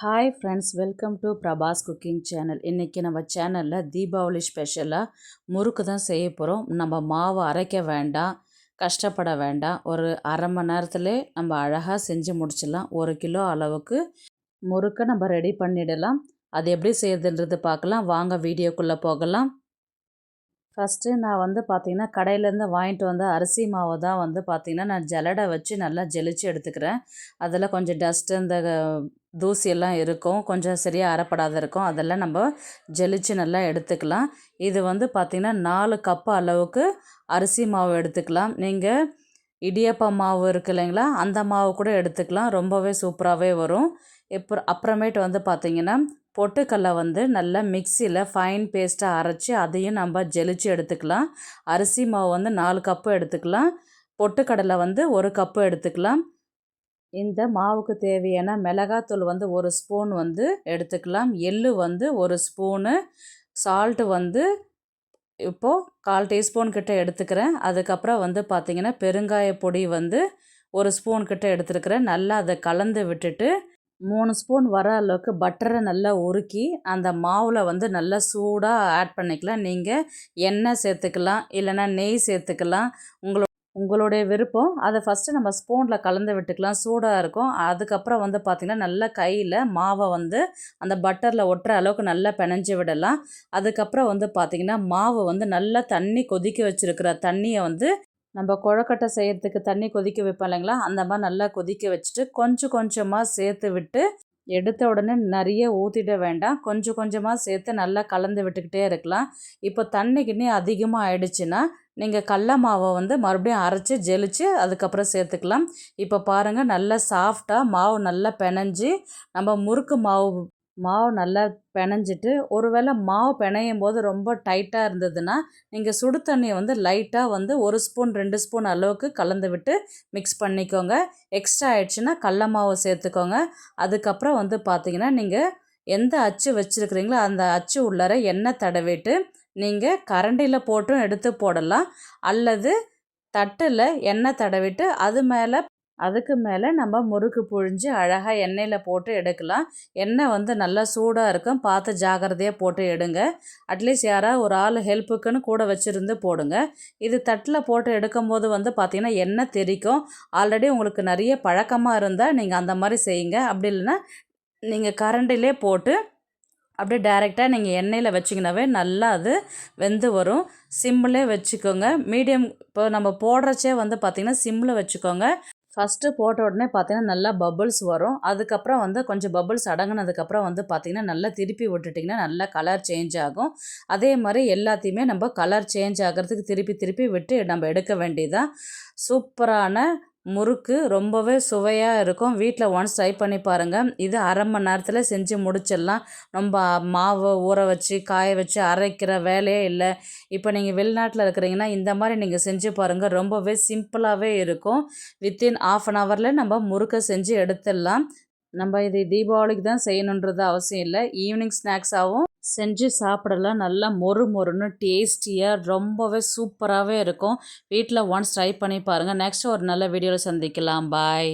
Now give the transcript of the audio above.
Hi friends welcome to Prabhas cooking channel இன்றைக்கி நம்ம சேனலில் தீபாவளி ஸ்பெஷலாக முறுக்கு தான் செய்ய போகிறோம் நம்ம மாவு அரைக்க வேண்டாம் கஷ்டப்பட வேண்டாம். ஒரு அரை மணி நேரத்துலே நம்ம அழகாக செஞ்சு முடிச்சிடலாம். ஒரு கிலோ அளவுக்கு முறுக்கை நம்ம ரெடி பண்ணிடலாம். அது எப்படி செய்யறதுன்றது பார்க்கலாம். வாங்க வீடியோக்குள்ளே போகலாம். ஃபஸ்ட்டு நான் வந்து பார்த்திங்கன்னா கடையிலேருந்து வாங்கிட்டு வந்த அரிசி மாவை தான் வந்து பார்த்திங்கன்னா நான் ஜலடை வச்சு நல்லா ஜெலிச்சு எடுத்துக்கிறேன். அதில் கொஞ்சம் டஸ்ட்டு இந்த தூசியெல்லாம் இருக்கும். கொஞ்சம் சரியாக அறப்படாத இருக்கும். அதெல்லாம் நம்ம ஜெலிச்சு நல்லா எடுத்துக்கலாம். இது வந்து பார்த்திங்கன்னா நாலு கப்பு அளவுக்கு அரிசி மாவு எடுத்துக்கலாம். நீங்கள் இடியப்பம் மாவு இருக்கு இல்லைங்களா அந்த மாவு கூட எடுத்துக்கலாம். ரொம்பவே சூப்பராகவே வரும். இப்போ அப்புறமேட்டு வந்து பார்த்திங்கன்னா பொட்டுக்கடலை வந்து நல்லா மிக்சியில் ஃபைன் பேஸ்ட்டாக அரைச்சி அதையும் நம்ம ஜெலிச்சு எடுத்துக்கலாம். அரிசி மாவு வந்து நாலு கப்பு எடுத்துக்கலாம். பொட்டுக்கடலை வந்து ஒரு கப்பு எடுத்துக்கலாம். இந்த மாவுக்கு தேவையான மிளகாத்தூள் வந்து ஒரு ஸ்பூன் வந்து எடுத்துக்கலாம். எள்ளு வந்து ஒரு ஸ்பூனு சால்ட்டு வந்து இப்போது கால் டீஸ்பூன் கிட்ட எடுத்துக்கிறேன். அதுக்கப்புறம் வந்து பார்த்திங்கன்னா பெருங்காய பொடி வந்து ஒரு ஸ்பூன் கிட்ட எடுத்துருக்கிறேன். நல்லா அதை கலந்து விட்டுட்டு மூணு ஸ்பூன் வர அளவுக்கு பட்டரை நல்லா உருக்கி அந்த மாவில் வந்து நல்லா சூடாக ஆட் பண்ணிக்கலாம். நீங்கள் எண்ணெய் சேர்த்துக்கலாம் இல்லைன்னா நெய் சேர்த்துக்கலாம். உங்களோட உங்களுடைய விருப்பம். அதை ஃபஸ்ட்டு நம்ம ஸ்பூனில் கலந்து விட்டுக்கலாம். சூடாக இருக்கும். அதுக்கப்புறம் வந்து பார்த்திங்கன்னா நல்லா கையில் மாவை வந்து அந்த பட்டரில் ஒட்டுற அளவுக்கு நல்லா பிணைஞ்சி விடலாம். அதுக்கப்புறம் வந்து பார்த்திங்கன்னா மாவு வந்து நல்லா தண்ணி கொதிக்க வச்சுருக்கிற தண்ணியை வந்து நம்ம குழக்கட்டை செய்கிறதுக்கு தண்ணி கொதிக்க வைப்போம் இல்லைங்களா? அந்த மாதிரி நல்லா கொதிக்க வச்சுட்டு கொஞ்சம் கொஞ்சமாக சேர்த்து விட்டு எடுத்த உடனே நிறைய ஊற்றிட வேண்டாம். கொஞ்சம் கொஞ்சமாக சேர்த்து நல்லா கலந்து விட்டுக்கிட்டே இருக்கலாம். இப்போ தண்ணி கிண்ணி அதிகமாக ஆயிடுச்சுன்னா நீங்கள் கடல மாவை வந்து மறுபடியும் அரைச்சி ஜெலிச்சு அதுக்கப்புறம் சேர்த்துக்கலாம். இப்போ பாருங்கள் நல்லா சாஃப்டாக மாவு நல்லா பிணைஞ்சி நம்ம முறுக்கு மாவு மாவு நல்லா பிணைஞ்சிட்டு ஒருவேளை மாவு பிணையும் போது ரொம்ப டைட்டாக இருந்ததுன்னா நீங்கள் சுடு தண்ணியை வந்து லைட்டாக வந்து ஒரு ஸ்பூன் ரெண்டு ஸ்பூன் அளவுக்கு கலந்து விட்டு மிக்ஸ் பண்ணிக்கோங்க. எக்ஸ்ட்ரா ஆயிடுச்சுன்னா கடல மாவு சேர்த்துக்கோங்க. அதுக்கப்புறம் வந்து பார்த்திங்கன்னா நீங்கள் எந்த அச்சு வச்சுருக்கிறீங்களோ அந்த அச்சு உள்ளார எண்ணெய் தடவிட்டு நீங்கள் கரண்டியில் போட்டும் எடுத்து போடலாம். அல்லது தட்டில் எண்ணெய் தடவிட்டு அது மேலே அதுக்கு மேலே நம்ம முறுக்கு புழிஞ்சு அழகாக எண்ணெயில் போட்டு எடுக்கலாம். எண்ணெய் வந்து நல்லா சூடாக இருக்கும். பார்த்து ஜாகிரதையாக போட்டு எடுங்க. அட்லீஸ்ட் யாராவது ஒரு ஆள் ஹெல்ப்புக்குன்னு கூட வச்சுருந்து போடுங்க. இது தட்டில் போட்டு எடுக்கும்போது வந்து பார்த்திங்கன்னா எண்ணெய் தெரிக்கும். ஆல்ரெடி உங்களுக்கு நிறைய பழக்கமாக இருந்தால் நீங்கள் அந்த மாதிரி செய்யுங்க. அப்படி இல்லைன்னா நீங்கள் கரண்டிலே போட்டு அப்படியே டைரெக்டாக நீங்கள் எண்ணெயில் வச்சிங்கனாவே நல்லா அது வெந்து வரும். சிம்மிலே வச்சுக்கோங்க. மீடியம் இப்போ நம்ம போடுறச்சே வந்து பார்த்திங்கன்னா சிம்மில் வச்சுக்கோங்க. ஃபஸ்ட்டு போட்ட உடனே பார்த்தீங்கன்னா நல்லா பபுள்ஸ் வரும். அதுக்கப்புறம் வந்து கொஞ்சம் பபுள்ஸ் அடங்கினதுக்கப்புறம் வந்து பார்த்திங்கன்னா நல்லா திருப்பி விட்டுட்டிங்கன்னா நல்லா கலர் சேஞ்ச் ஆகும். அதே மாதிரி எல்லாத்தையுமே நம்ம கலர் சேஞ்ச் ஆகிறதுக்கு திருப்பி திருப்பி விட்டு நம்ம எடுக்க வேண்டியதாக சூப்பரான முறுக்கு ரொம்பவே சுவையாக இருக்கும். வீட்டில் ஒன்ஸ் ட்ரை பண்ணி பாருங்கள் இது அரை மணி நேரத்தில் செஞ்சு முடிச்சிடலாம். நம்ம மாவு ஊற வச்சு காய வச்சு அரைக்கிற வேலையே இல்லை. இப்போ நீங்கள் வெளிநாட்டில் இருக்கிறீங்கன்னா இந்த மாதிரி நீங்கள் செஞ்சு பாருங்கள் ரொம்பவே சிம்பிளாகவே இருக்கும். வித்தின் ஆஃப் அன் ஹவரில் நம்ம முறுக்கை செஞ்சு எடுத்துடலாம். நம்ம இது தீபாவளிக்கு தான் செய்யணுன்றது அவசியம் இல்லை. ஈவினிங் ஸ்நாக்ஸாகவும் செஞ்சு சாப்பிடலாம். நல்லா மொறு மொறுன்னு டேஸ்டியாக ரொம்பவே சூப்பராகவே இருக்கும். வீட்டில் ஒன்ஸ் ட்ரை பண்ணி பாருங்கள் நெக்ஸ்ட் ஒரு நல்ல வீடியோவில் சந்திக்கலாம். பாய்